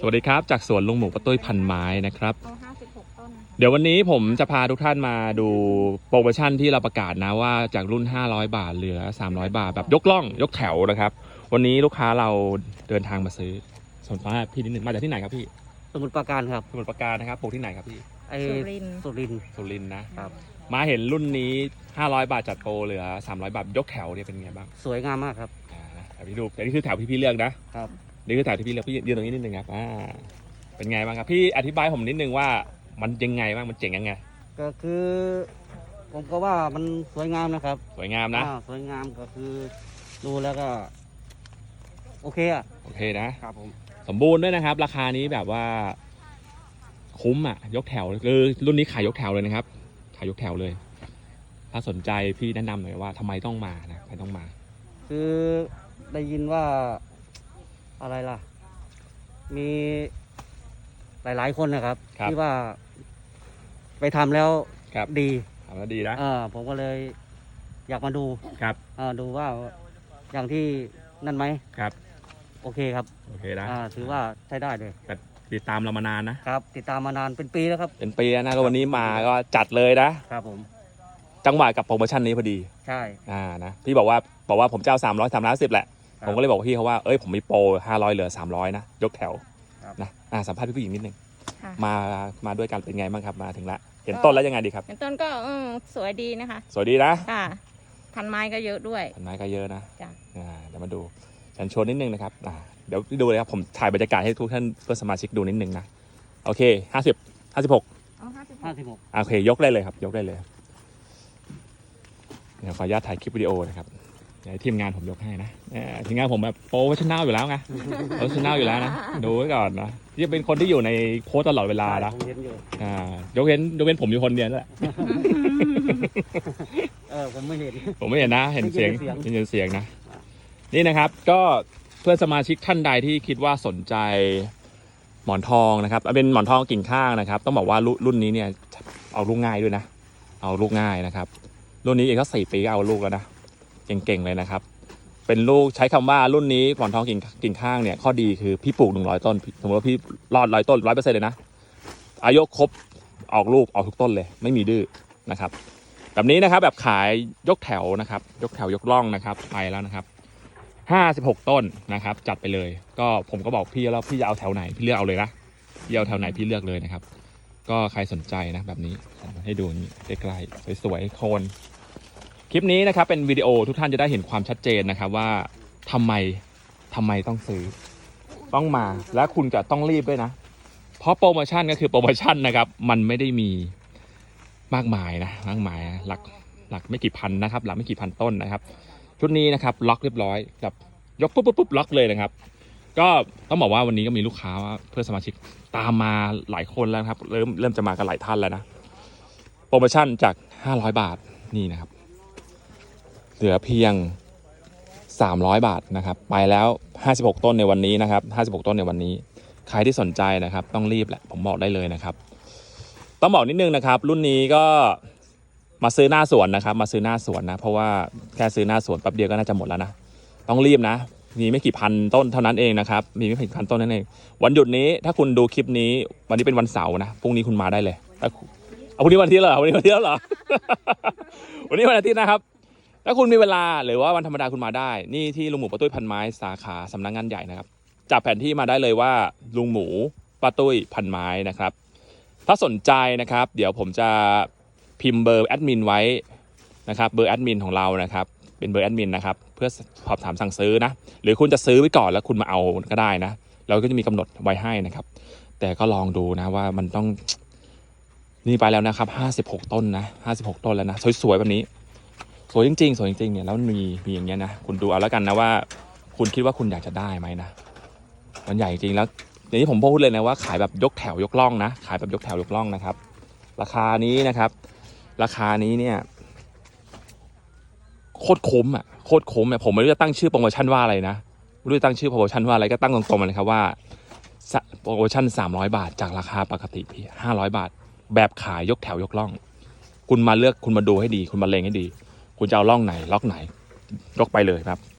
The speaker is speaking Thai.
สวัสดีครับ จากสวนลุงหมูปะตุ้ยพันไม้นะครับเอาห้าสิบหกต้นเดี๋ยววันนี้ผมจะพาทุกท่านมาดูโปรโมชั่นที่เราประกาศนะว่าจากรุ่น 500 บาทเหลือ 300 บาท แบบยกล่องยกแถวนะครับ วันนี้ลูกค้าเราเดินทางมาซื้อสนฟ้าษณ์พี่นิดนึงมาจากที่ไหนครับพี่สมุทรปราการครับสมุทรปราการนะครับปลูกที่ไหนครับพี่ไอ้สุรินทร์ สุรินทร์สุรินทร์นะครับ มาเห็นรุ่นนี้ 500 บาทจัดโปรเหลือ 300 บาทยกแถวเนี่ยเป็นไงบ้างสวยงามมากครับอ่านะแต่พี่ดูแต่นี่คือแถวที่พี่เลือกนะครับ นี่คือแถวที่พี่เลือกพี่ยืนตรงนี้นิดนึงครับอ่าเป็นไงบ้างครับ พี่อธิบายผมนิดนึงว่ามันยังไงบ้างมันเจ๋งยังไง ก็คือ ผมก็ว่ามันสวยงามนะครับสวยงามนะอ่าสวยงามก็คือดูแล้วก็ โอเคอะโอเคนะ ครับผม สมบูรณ์ด้วยนะครับ ราคานี้แบบว่า คุ้มอะ ยกแถวคือรุ่นนี้ขายยกแถวเลยนะครับ ขายยกแถวเลย ถ้าสนใจพี่แนะนำหน่อยว่าทำไมต้องมานะทำไมต้องมา คือได้ยินว่า อะไรล่ะ มีหลาย ๆ คนนะครับ ครับที่ว่า ไปทำแล้วครับ ดีทำแล้วดีนะเออผมก็เลยอยากมาดูครับเออดูว่าอย่างที่นั่นไหมครับ โอเคครับโอเคนะอ่าถือว่าใช้ได้เลยแต่ติดตามเรามานานนะครับ ติดตามมานานเป็นปีแล้วครับ เป็นปีแล้วนะก็วันนี้มาก็จัดเลยนะ ครับผม จังหวะกับโปรโมชั่นนี้พอดีใช่ อ่านะพี่บอกว่าบอกว่าผมจะเอาสามร้อยสามร้อยสิบแหละครับ ผมก็เลยบอกพี่เขาว่าเอ้ยผมมีโปรห้าร้อยเหลือสามร้อยนะยกแถวครับนะอ่าสัมภาษณ์พี่ผู้หญิงนิดนึงค่ะมามาด้วยกันเป็นไงบ้างครับมาถึงละเห็นต้นแล้วยังไงดีครับเป็นต้นก็อืมสวยดีนะคะ สวยดีนะค่ะพันไม้ก็เยอะด้วยต้นไม้ก็เยอะนะจ้ะอ่าเดี๋ยวมาดูเชันชวนนิดนึงนะครับอ่าเดี๋ยวดูเลยครับผมถ่ายบรรยากาศให้ทุกท่านเพื่อนสมาชิกดูนิดนึงนะโอเคห้าสิบห้าสิบหกเอาห้าสิบหห้ากสิบหกโอเคยกได้เลยครับ ยกได้เลยเดี๋ยวขออนุญาตถ่ายคลิปวิดีโอนะครับเดี๋ยวให้ ทีมงานผมยกให้นะเอ่อทีมงานผมแบบโปรเฟชชั่นแนลอยู่แล้วไงโปรเฟชชั่นแนลอยู่แล้วนะดูไว้ก่อนนะที่เป็นคนที่อยู่ในโค้ดตลอดเวลานะผมเห็นอยู่อ่ายกเว้นยกเว้นผมอยู่คนเดียวนั่นแหละเออผมไม่เห็นผมไม่เห็นนะเห็นเสียงไม่เห็นเสียงเห็นเสียงนะ นี่นะครับก็เพื่อนสมาชิกท่านใดที่คิดว่าสนใจหมอนทองนะครับเอาเป็นหมอนทองกิ่งข้างนะครับ ต้องบอกว่ารุ่นรุ่นนี้เนี่ยเอาลูกง่ายด้วยนะ เอาลูกง่ายนะครับ รุ่นนี้เองก็สี่ปีก็เอาลูกแล้วนะ เก่งๆเลยนะครับ เป็นลูกใช้คำว่ารุ่นนี้หมอนทองกิ่งกิ่งข้างเนี่ยข้อดีคือพี่ปลูกหนึ่งร้อยต้นสมมติว่าพี่รอดร้อยต้นร้อยเปอร์เซ็นต์เลยนะอายุครบออกลูกออกทุกต้นเลยไม่มีดื้อนะครับ แบบนี้นะครับแบบขายยกแถวนะครับ ยกแถวยกล่องนะครับไปแล้วนะครับห้าสิบหกต้นนะครับ จัดไปเลย ก็ผมก็บอกพี่แล้วพี่จะเอาแถวไหนพี่เลือกเอาเลยนะพี่เอาแถวไหนพี่เลือกเลยนะครับ ก็ใครสนใจนะแบบนี้ให้ดูนี่ใกล้ๆสวยๆโคน ลิปนี้นะครับเป็นวิดีโอทุกท่านจะได้เห็นความชัดเจนนะครับว่าทำไมทำไมต้องซื้อ ต้องมาและคุณจะต้องรีบด้วยนะ เพราะโปรโมชั่นก็คือโปรโมชั่นนะครับ มันไม่ได้มีมากมายนะมากมายหลักหลักไม่กี่พันนะครับ หลักไม่กี่พันต้นนะครับ ชุดนี้นะครับล็อกเรียบร้อยแบบยกปุ๊บปุ๊บปุ๊บล็อกเลยนะครับ ก็ต้องบอกว่าวันนี้ก็มีลูกค้าเพื่อสมาชิกตามมาหลายคนแล้วครับ เริ่มเริ่มจะมากันหลายท่านแล้วนะโปรโมชั่นจาก 500 บาทนี่นะครับ เหลือเพียง 300 บาทนะครับ ไปแล้ว 56 ต้นในวันนี้นะครับ 56 ต้นในวันนี้ ใครที่สนใจนะครับ ต้องรีบแหละ ผมบอกได้เลยนะครับ ต้องบอกนิดนึงนะครับ รุ่นนี้ก็มาซื้อหน้าสวนนะครับ มาซื้อหน้าสวนนะ เพราะว่าแค่ซื้อหน้าสวนแป๊บเดียวก็น่าจะหมดแล้วนะ ต้องรีบนะ มีไม่กี่พันต้นเท่านั้นเองนะครับ มีไม่กี่พันต้นนั่นเอง วันหยุดนี้ถ้าคุณดูคลิปนี้ วันนี้เป็นวันเสาร์นะ พรุ่งนี้คุณมาได้เลยเอาพรุ่งนี้วันอาทิตย์เหรอวันนี้วันอาทิตย์เหรอ วันนี้วันอาทิตย์นะครับ ถ้าคุณมีเวลาหรือว่าวันธรรมดาคุณมาได้ นี่ที่ลุงหมูปะตุ้ยพันไม้สาขาสำนักงานใหญ่นะครับจับแผนที่มาได้เลยว่าลุงหมูป้าตุ้ยพันไม้นะครับ ถ้าสนใจนะครับ เดี๋ยวผมจะพิมพ์เบอร์แอดมินไว้นะครับเบอร์แอดมินของเรานะครับเป็นเบอร์แอดมินนะครับเพื่อสอบถามสั่งซื้อนะหรือคุณจะซื้อไว้ก่อนแล้วคุณมาเอาก็ได้นะ เราก็จะมีกำหนดไว้ให้นะครับ แต่ก็ลองดูนะว่ามันต้องนี่ไปแล้วนะครับห้าสิบหกต้นนะห้าสิบหกต้นแล้วนะ สวยๆแบบนี้ สวยจริงๆสวยจริงๆเนี่ยแล้วมีมีอย่างเงี้ยนะคุณดูเอาแล้วกันนะว่า คุณคิดว่าคุณอยากจะได้ไหมนะมันใหญ่จริงแล้วอย่างที่ผมพูดเลยนะว่าขายแบบยกแถวยกล่องนะขายแบบยกแถวยกล่องนะครับ ราคานี้นะครับ ราคานี้เนี่ยโคตรคุ้มอะโคตรคุ้มอะผมไม่รู้จะตั้งชื่อโปรโมชั่นว่าอะไรนะไม่รู้จะตั้งชื่อโปรโมชั่นว่าอะไรก็ตั้งตรงๆเลยครับว่าโปรโมชั่น 300 บาท จากราคาปกติพี่500 บาท แบบขายยกแถวยกล่อง คุณมาเลือกคุณมาดูให้ดี คุณมาเลงให้ดี คุณจะเอาล่องไหนล็อกไหนยกไปเลยครับ